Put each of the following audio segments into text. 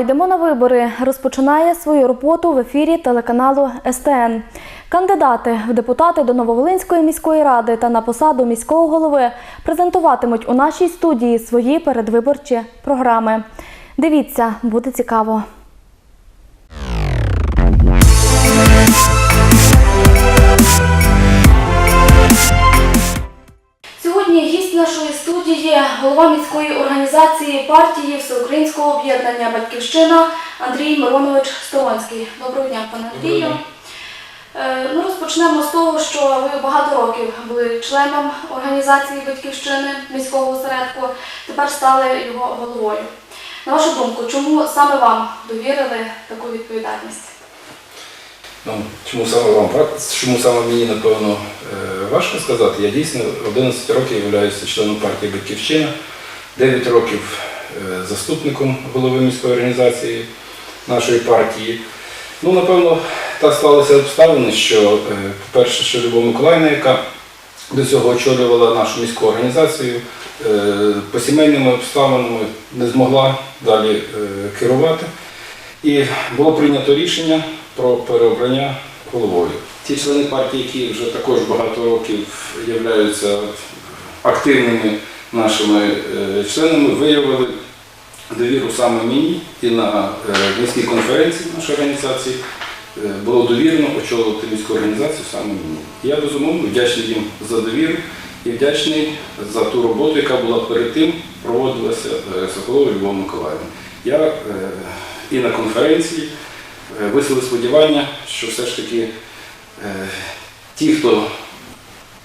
Йдемо на вибори розпочинає свою роботу в ефірі телеканалу СТН. Кандидати в депутати до Нововолинської міської ради та на посаду міського голови презентуватимуть у нашій студії свої передвиборчі програми. Дивіться, буде цікаво. Сьогодні гість нашої студії голова міської організації партії Всеукраїнського об'єднання Батьківщина Андрій Миронович Сторонський. Доброго дня, пане Андрію. Е, Ну, розпочнемо з того, що ви багато років були членом організації Батьківщини міського осередку, тепер стали його головою. На вашу думку, чому саме вам довірили таку відповідальність? Ну, чому саме вам чому саме мені, напевно, е, важко сказати. Я дійсно 11 років являюся членом партії Батьківщина, 9 років е, заступником голови міської організації нашої партії. Ну, напевно, так склалися обставини, що, е, по-перше, що Любов Миколаївна, яка до цього очолювала нашу міську організацію, по сімейними обставинами не змогла далі керувати. І було прийнято рішення про переобрання головою. Ті члени партії, які вже також багато років являються активними нашими е, членами, виявили довіру саме мені і на е, міській конференції нашої організації е, було довірено очолювати міську організацію саме мені. Я безумовно вдячний їм за довіру і вдячний за ту роботу, яка була перед тим, проводилася Соколовою Любов Миколаївною. Я і на конференції висловив сподівання, що все ж таки е, ті, хто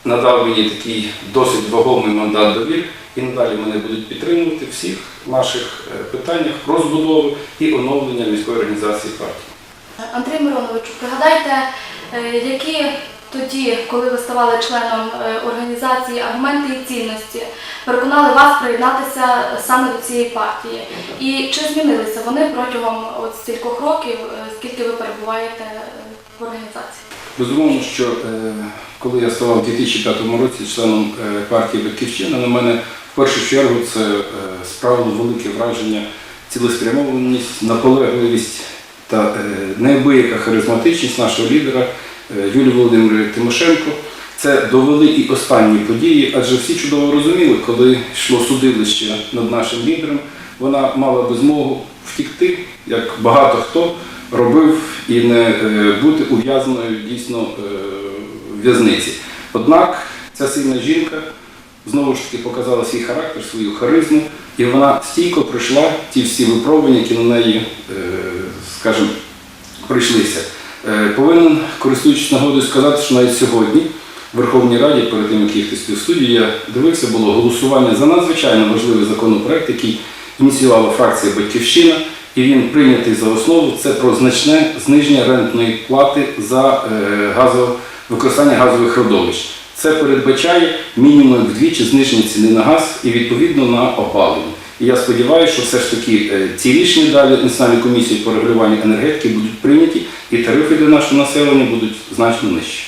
надав мені такий досить вагомий мандат довір, і надалі мене будуть підтримувати всіх наших е, питаннях розбудови і оновлення міської організації партії. Андрій Мироновичу, пригадайте, е, які тоді, коли ви ставали членом е, організації, аргументи і цінності переконали вас приєднатися саме до цієї партії? І чи змінилися вони протягом от стількох років, е, скільки ви перебуваєте е, в організації? Безумовно, що е, коли я ставав у 2005 році членом е, партії Батьківщина, на мене в першу чергу це е, справило велике враження, цілеспрямованість, наполегливість та е, неабияка харизматичність нашого лідера е, Юлії Володимирівни Тимошенко. Це довели і останні події, адже всі чудово розуміли, коли йшло судилище над нашим лідером, вона мала би змогу втікти, як багато хто робив, і не е, бути ув'язненою дійсно е, в в'язниці. Однак ця сильна жінка знову ж таки показала свій характер, свою харизму, і вона стійко пройшла ті всі випробування, які на неї, е, скажімо, прийшлися. Е, Повинен, користуючись нагодою, сказати, що навіть сьогодні в Верховній Раді, перед тим, як їхати в студію, я дивився, було голосування за надзвичайно важливий законопроект, який ініціювала фракція Батьківщина, і він прийнятий за основу. Це про значне зниження рентної плати за е, використання газових родовищ. Це передбачає мінімум вдвічі зниження ціни на газ і відповідно на опалення. І я сподіваюся, що все ж таки е, ці рішення далі Національної комісії по регулюванню енергетики будуть прийняті, і тарифи для нашого населення будуть значно нижчі.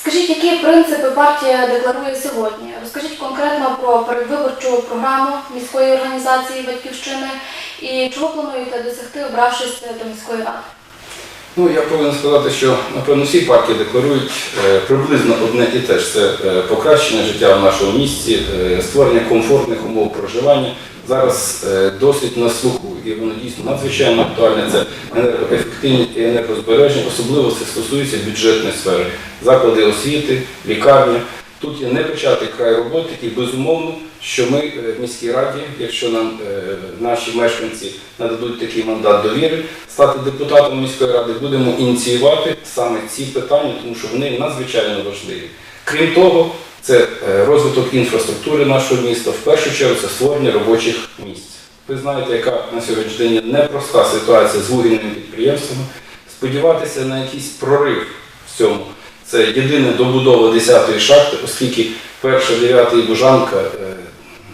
Скажіть, які принципи партія декларує сьогодні? Розкажіть конкретно про передвиборчу програму міської організації Батьківщини і чого плануєте досягти, обравшись до міської ради? Ну, я повинен сказати, що напевно всі партії декларують е, приблизно одне і те ж. Це е, покращення життя в нашому місті, е, створення комфортних умов проживання. Зараз досить на слуху, і воно дійсно надзвичайно актуальне. Це енергоефективність і енергозбереження, особливо це стосується бюджетної сфери, заклади освіти, лікарня. Тут є непочатий край роботи, і безумовно, що ми е, в міській раді, якщо нам е, наші мешканці нададуть такий мандат довіри, стати депутатом міської ради, будемо ініціювати саме ці питання, тому що вони надзвичайно важливі. Крім того, це е, розвиток інфраструктури нашого міста, в першу чергу це створення робочих місць. Ви знаєте, яка на сьогоднішній день непроста ситуація з вугільними підприємствами. Сподіватися на якийсь прорив в цьому. Це єдина добудова 10-ї шахти, оскільки перша, 9 і Бужанка, е,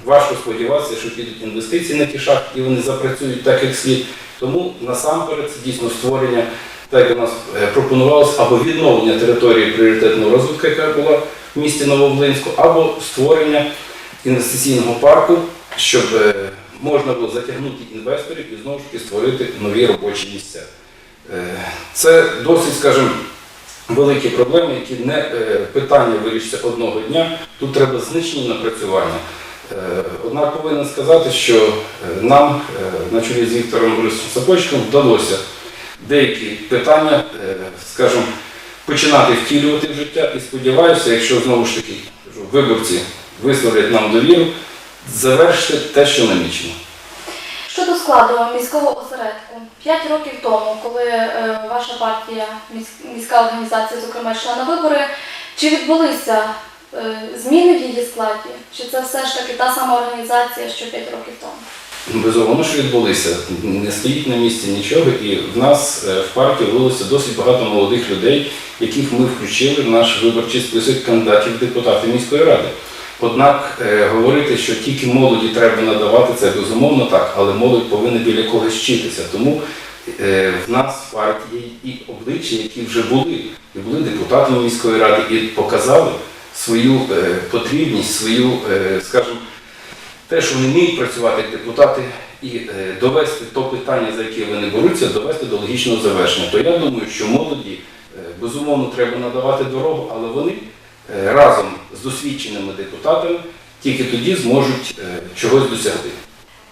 важко сподіватися, що підуть інвестиції на ті шахти і вони запрацюють так, як слід. Тому насамперед це дійсно створення, так як у нас е, пропонувалось, або відновлення території пріоритетного розвитку, яка була в місті Нововолинську, або створення інвестиційного парку щоб е, можна було затягнути інвесторів і знову ж таки створити нові робочі місця. Е, Це досить, скажімо, великі проблеми, які не е, питання вирішаться одного дня. Тут треба значні напрацювання. Е, Однак повинен сказати, що нам на чолі з Віктором Борисовичем Сапочком вдалося деякі питання, скажімо, починати втілювати в життя і сподіваюся, якщо знову ж таки виборці висловлять нам довіру, завершити те, що намічено. Щодо складу міського осередку, п'ять років тому, коли е, ваша партія, міська організація, зокрема, йшла на вибори, чи відбулися е, зміни в її складі? Чи це все ж таки та сама організація, що п'ять років тому? Безумовно, що відбулися. Не стоїть на місці нічого, і в нас е, в партії виявилося досить багато молодих людей, яких ми включили в наш виборчий список кандидатів в депутати міської ради. Однак е, говорити, що тільки молоді треба надавати, це безумовно так, але молодь повинна біля когось вчитися. Тому е, в нас в партії і обличчя, які вже були, і були депутатами міської ради, і показали свою е, потрібність, свою, скажімо, те, що вони вміють працювати як депутати і довести то питання, за яке вони беруться, довести до логічного завершення. То я думаю, що молоді безумовно треба надавати дорогу, але вони разом з досвідченими депутатами тільки тоді зможуть е, чогось досягти.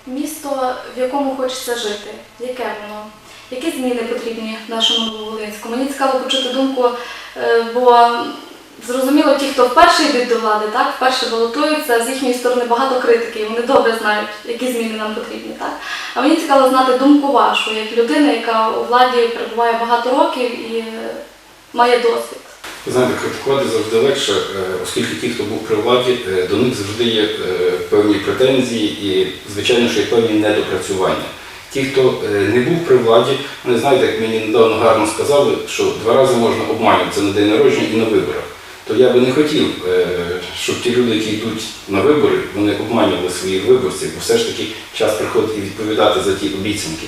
Місто, в якому хочеться жити, яке воно? Які зміни потрібні нашому Волинську? Мені цікаво почути думку, е, бо зрозуміло, ті, хто вперше йдуть до влади, так, вперше балотуються, з їхньої сторони багато критики, вони добре знають, які зміни нам потрібні. Так? А мені цікаво знати думку вашу, як людина, яка у владі перебуває багато років і е, має досвід. Ви знаєте, критикувати завжди легше, е, оскільки ті, хто був при владі, е, до них завжди є е, певні претензії і, звичайно, що є певні недопрацювання. Ті, хто не був при владі, вони знаєте, як мені недавно гарно сказали, що два рази можна обманюватися на день народження і на виборах. То я би не хотів, щоб ті люди, які йдуть на вибори, вони обманювали своїх виборців, бо все ж таки час приходить і відповідати за ті обіцянки.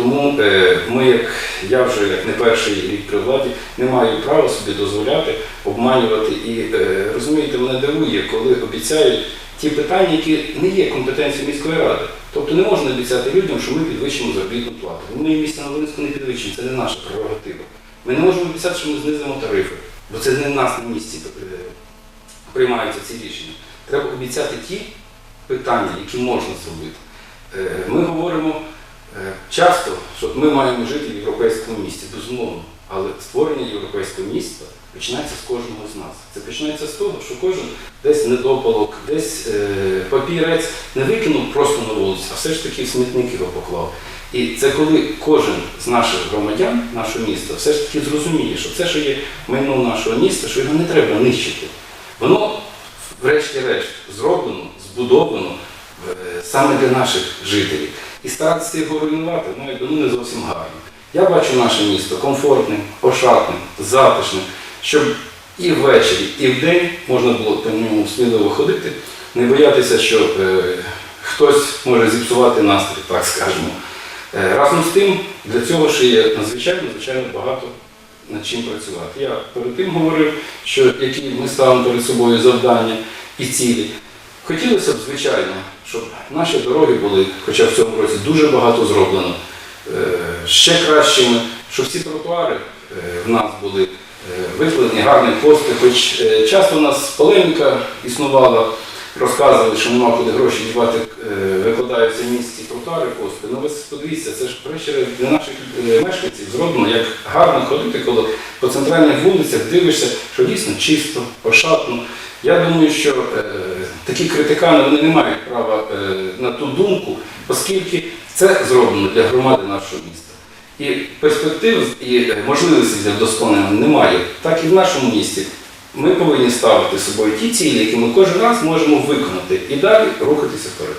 Тому е, ми, як я вже як не перший рік при владі, не маю права собі дозволяти обманювати. І е, розумієте, мене дивує, коли обіцяють ті питання, які не є компетенцією міської ради. Тобто не можна обіцяти людям, що ми підвищимо заробітну плату. Ми місце на Волинську не підвищимо, це не наша прерогатива. Ми не можемо обіцяти, що ми знизимо тарифи, бо це не в нас на місці е, приймаються ці рішення. Треба обіцяти ті питання, які можна зробити. Ми часто, що ми маємо жити в європейському місті, безумовно. Але створення європейського міста починається з кожного з нас. Це починається з того, що кожен десь недопалок, десь е, папірець не викинув просто на вулицю, а все ж таки в смітник його поклав. І це коли кожен з наших громадян, нашого міста, все ж таки зрозуміє, що це, що є майно нашого міста, що його не треба нищити. Воно, врешті-решт, зроблено, збудовано е, саме для наших жителів. І старатися його руйнувати, ну, якби, ну не зовсім гарно. Я бачу наше місто комфортним, ошатним, затишним, щоб і ввечері, і вдень можна було по ньому сміливо ходити, не боятися, що е, хтось може зіпсувати настрій, так скажемо. Е, разом з тим, для цього ще є надзвичайно, звичайно, багато над чим працювати. Я перед тим говорив, що які ми ставимо перед собою завдання і цілі. Хотілося б, звичайно, щоб наші дороги були, хоча в цьому році дуже багато зроблено, е, ще кращими, щоб всі тротуари е, в нас були е, викладені, гарні пости, хоч часто у нас полеміка існувала, розказували, що нема куди гроші дівати, викладаються в місті тротуари, пости. Ну ви подивіться, це ж врешті для наших мешканців зроблено, як гарно ходити коло по центральних вулицях, дивишся, що дійсно чисто, ошатно. Я думаю, що е, такі критикани вони не мають права е, на ту думку, оскільки це зроблено для громади нашого міста. І перспектив і можливості для вдосконалення немає. Так і в нашому місті. Ми повинні ставити собою ті цілі, які ми кожен раз можемо виконати і далі рухатися вперед.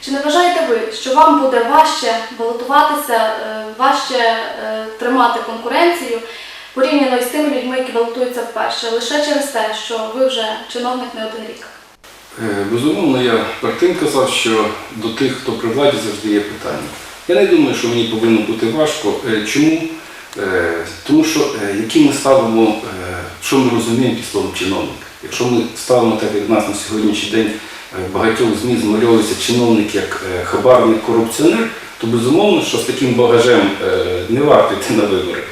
Чи не вважаєте ви, що вам буде важче балотуватися, е, важче е, тримати конкуренцію порівняно із тими людьми, які балотуються вперше, лише через те, що ви вже чиновник не один рік? Е, Безумовно, я перед тим казав, що до тих, хто при владі, завжди є питання. Я не думаю, що мені повинно бути важко. Е, Чому? Е, Тому що які ми ставимо, що ми розуміємо під словом чиновник. Якщо ми ставимо так, як в нас на сьогоднішній день багатьох ЗМІ змальовується чиновник як хабарник корупціонер, то безумовно, що з таким багажем не варто йти на вибори.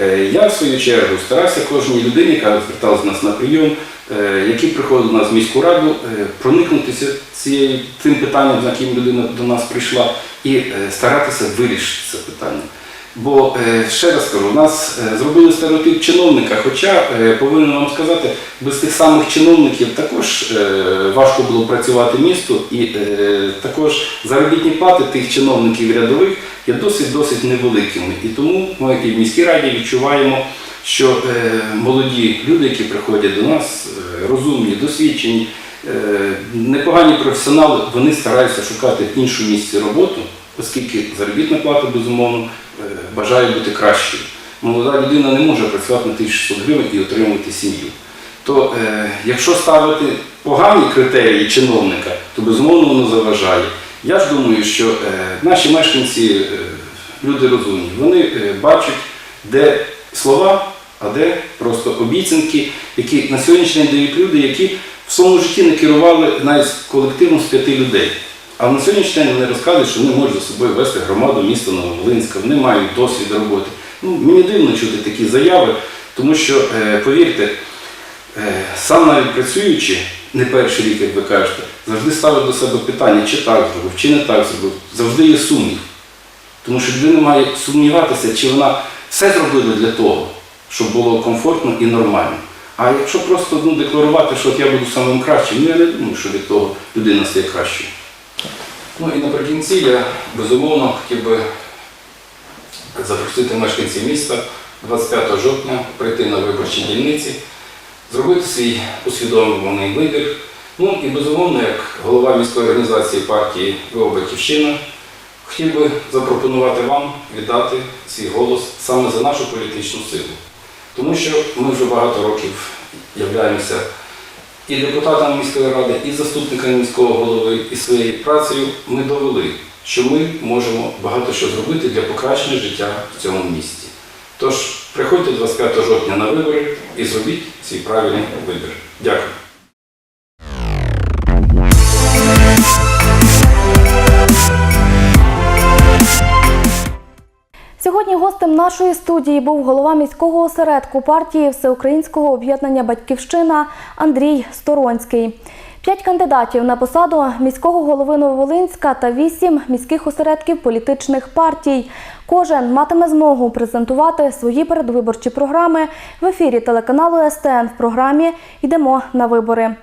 Е, Я в свою чергу старався кожній людині, яка зверталася нас на прийом, е, які приходили до нас в міську раду, е, проникнутися цією тим питанням, з яким людина до нас прийшла, і старатися вирішити це питання. Бо ще раз кажу, у нас зробили стереотип чиновника, хоча повинен вам сказати, без тих самих чиновників також важко було працювати місту, і також заробітні плати тих чиновників рядових є досить досить невеликими. І тому ми як і в міській раді відчуваємо, що е, молоді люди, які приходять до нас, е, розумні, досвідчені, е, непогані професіонали, вони стараються шукати в іншому місці роботу, оскільки заробітна плата, безумовно, бажає бути кращою. Молода людина не може працювати на 1600 гривень і отримувати сім'ю. То е, якщо ставити погані критерії чиновника, то безумовно воно заважає. Я ж думаю, що е, наші мешканці, е, люди розумні, вони е, бачать, де слова, а де просто обіцянки, які на сьогоднішній день дають люди, які в своєму житті не керували навіть колективом з п'яти людей. А на сьогоднішній день вони розказують, що вони можуть за собою вести громаду міста Нововолинська, вони мають досвід роботи. Ну, мені дивно чути такі заяви, тому що, повірте, сам навіть працюючи, не перший рік, як ви кажете, завжди ставить до себе питання, чи так зробив, чи не так зробив. Завжди є сумнів. Тому що людина має сумніватися, чи вона все зробила для того, щоб було комфортно і нормально. А якщо просто ну, декларувати, що от я буду самим кращим, ну я не думаю, що від того людина стає кращою. Ну і наприкінці я безумовно хотів би запросити мешканців міста 25 жовтня прийти на виборчі дільниці, зробити свій усвідомлений вибір. Ну і безумовно, як голова міської організації партії ВО Батьківщина, хотів би запропонувати вам віддати свій голос саме за нашу політичну силу. Тому що ми вже багато років являємося і депутатами міської ради, і заступниками міського голови, і своєю працею ми довели, що ми можемо багато що зробити для покращення життя в цьому місті. Тож приходьте 25 жовтня на вибори і зробіть свій правильний вибір. Дякую. Сьогодні гостем нашої студії був голова міського осередку партії Всеукраїнського об'єднання Батьківщина Андрій Сторонський. П'ять кандидатів на посаду міського голови Нововолинська та вісім міських осередків політичних партій. Кожен матиме змогу презентувати свої передвиборчі програми в ефірі телеканалу СТН в програмі Йдемо на вибори.